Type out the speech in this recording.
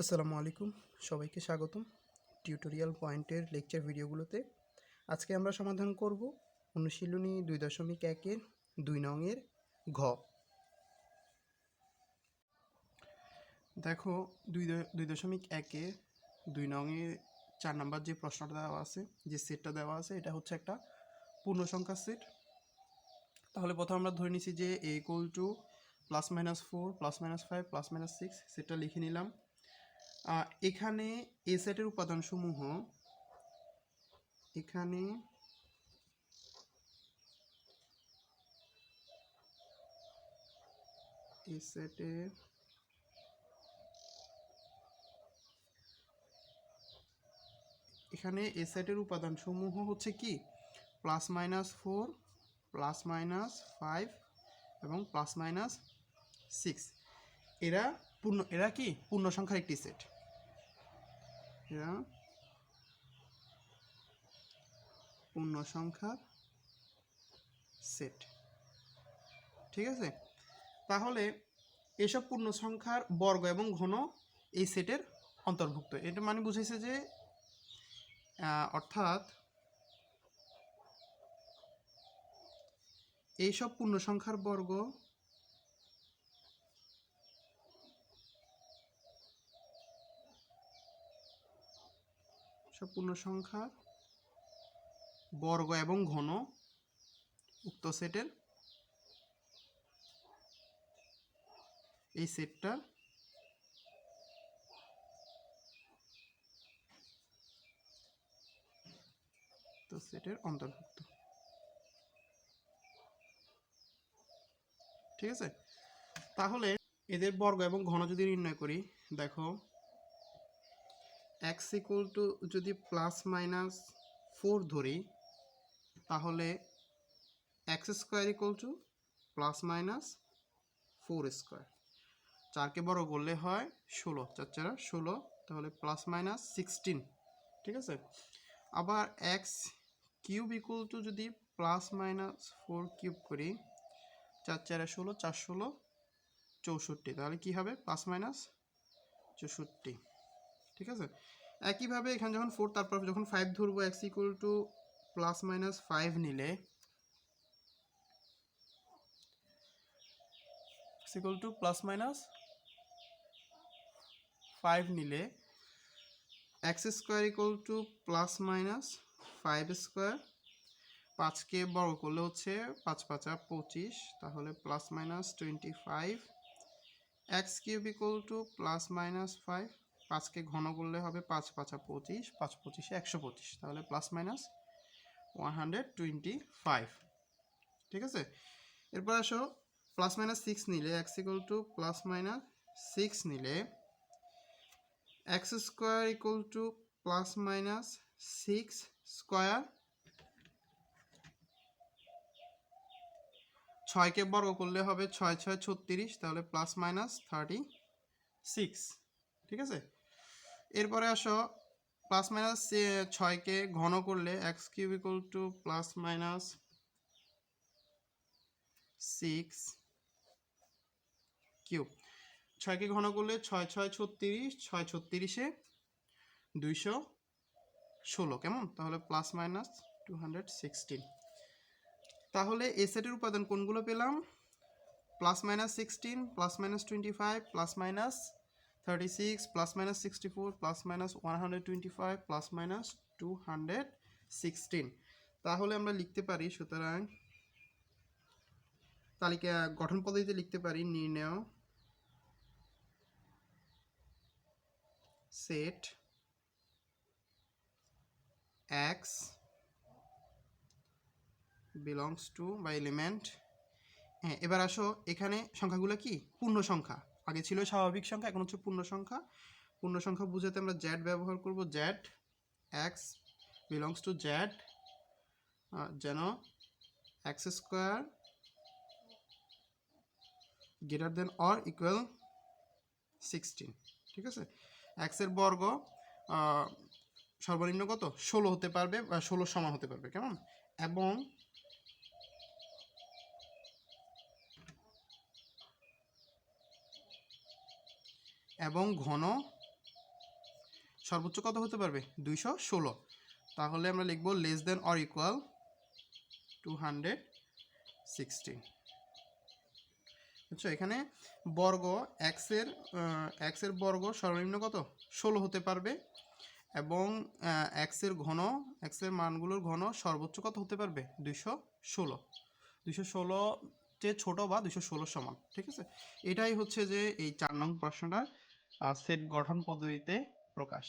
আসসালামু আলাইকুম, সবাইকে স্বাগতম টিউটোরিয়াল পয়েন্টের লেকচার ভিডিওগুলোতে। আজকে আমরা সমাধান করব অনুশীলনী দুই দশমিক একের দুই নংয়ের ঘ। দেখো, দুই দুই দশমিক একে দুই নংয়ের চার নাম্বার যে প্রশ্নটা দেওয়া আছে, যে সেটটা দেওয়া আছে, এটা হচ্ছে একটা পূর্ণ সংখ্যার সেট। তাহলে প্রথমে আমরা ধরে নিছি যে A equal to plus minus four plus minus five plus minus six সেটা লিখে নিলাম। এখানে এ সেটের উপাদানসমূহ, এখানে এখানে এ সেটের উপাদানসমূহ হচ্ছে কি? Plus minus four plus minus five এবং প্লাস মাইনাস সিক্স এরা পূর্ণ, এরা কি? পূর্ণ সংখ্যার একটি সেট এরা পূর্ণ সংখ্যার সেট ঠিক আছে? তাহলে এসব পূর্ণ সংখ্যার বর্গ এবং ঘন এই সেটের অন্তর্ভুক্ত। এটা মানে বুঝাইছে যে অর্থাৎ এইসব পূর্ণ সংখ্যার বর্গ সব পূর্ণ সংখ্যার বর্গ এবং ঘন উক্ত সেটের এই সেটটা তো সেটের অন্তর্ভুক্ত। ঠিক আছে? তাহলে এদের বর্গ এবং ঘন যদি নির্ণয় করি, দেখো এক্স ইকুয়াল টু যদি প্লাস মাইনাস ফোর ধরি, তাহলে x square equal to plus minus four square চারকে বড় করলে হয় ষোলো, চার চারা ষোলো, তাহলে প্লাস মাইনাস সিক্সটিন ঠিক আছে? আবার এক্স কিউব ইকুয়াল টু যদি প্লাস মাইনাস ফোর কিউব করি চার চারে ষোলো, চার ষোলো, চৌষট্টি। তাহলে কি হবে? প্লাস মাইনাস চৌষট্টি। ঠিক আছে? একইভাবে এখানে যখন ফোর তারপর যখন ফাইভ ধরবো x equal to plus minus five নিলে equal to plus minus five নিলে x square equal to plus minus five square পাঁচকে বড় করলে হচ্ছে পাঁচ পাঁচা পঁচিশ, তাহলে plus minus twenty five x cube equal to plus minus five পাঁচকে ঘন করলে হবে পাঁচ পাঁচা পঁচিশ, পাঁচ পঁচিশে একশো পঁচিশ, তাহলে plus minus one hundred twenty five ঠিক আছে? এরপর আসো প্লাস মাইনাস সিক্স নিলে x equal to plus minus six নিলে x square equal to plus minus six square ছয়কে বর্গ করলে হবে ছয় ছয় ছত্রিশ, তাহলে প্লাস মাইনাস থার্টি সিক্স ঠিক আছে? এরপরে আসো প্লাস মাইনাস ছয়কে ঘন করলে x cube equal to plus minus six cube ছয়কে ঘন করলে ছয় ছয় ছত্রিশ, ছয় ছত্রিশে দুইশো ষোলো, কেমন? তাহলে plus minus two hundred sixteen তাহলে এ সেটের উপাদান কোনগুলো পেলাম? Plus minus sixteen, plus minus twenty five plus minus thirty six, plus minus sixty four, plus minus one hundred twenty five plus minus two hundred sixteen. তাহলে আমরা লিখতে পারি, সুতরাং তালিকা গঠন পদ্ধতিতে লিখতে পারি, নির্ণয় সেট এক্স বিলংস টু বা এলিমেন্ট হ্যাঁ এবার আসো, এখানে সংখ্যাগুলো কি? পূর্ণ সংখ্যা। আগে ছিল স্বাভাবিক সংখ্যা, এখন হচ্ছে পূর্ণ সংখ্যা। পূর্ণ সংখ্যা বুঝাতে আমরা জ্যাড ব্যবহার করব Z x belongs to Z যেন x square greater than or equal sixteen ঠিক আছে? এক্সের বর্গ সর্বনিম্ন কত? ষোলো হতে পারবে বা ষোলো সমান হতে পারবে, কেমন? এবং এবং ঘন সর্বোচ্চ কত হতে পারবে? দুইশো ষোলো। তাহলে আমরা লিখব less than or equal to hundred বুঝছ? এখানে বর্গ এক্সের এক্সের বর্গ সর্বনিম্ন কত? ষোলো হতে পারবে। এবং এক্সের ঘন এক্সের মানগুলোর ঘন সর্বোচ্চ কত হতে পারবে? দুইশো ষোলো। দুইশো ষোলো যে ছোটো বা দুইশো ষোলোর সমান, ঠিক আছে? এটাই হচ্ছে যে এই চার নং প্রশ্নটার সেট গঠন পদ্ধতিতে প্রকাশ।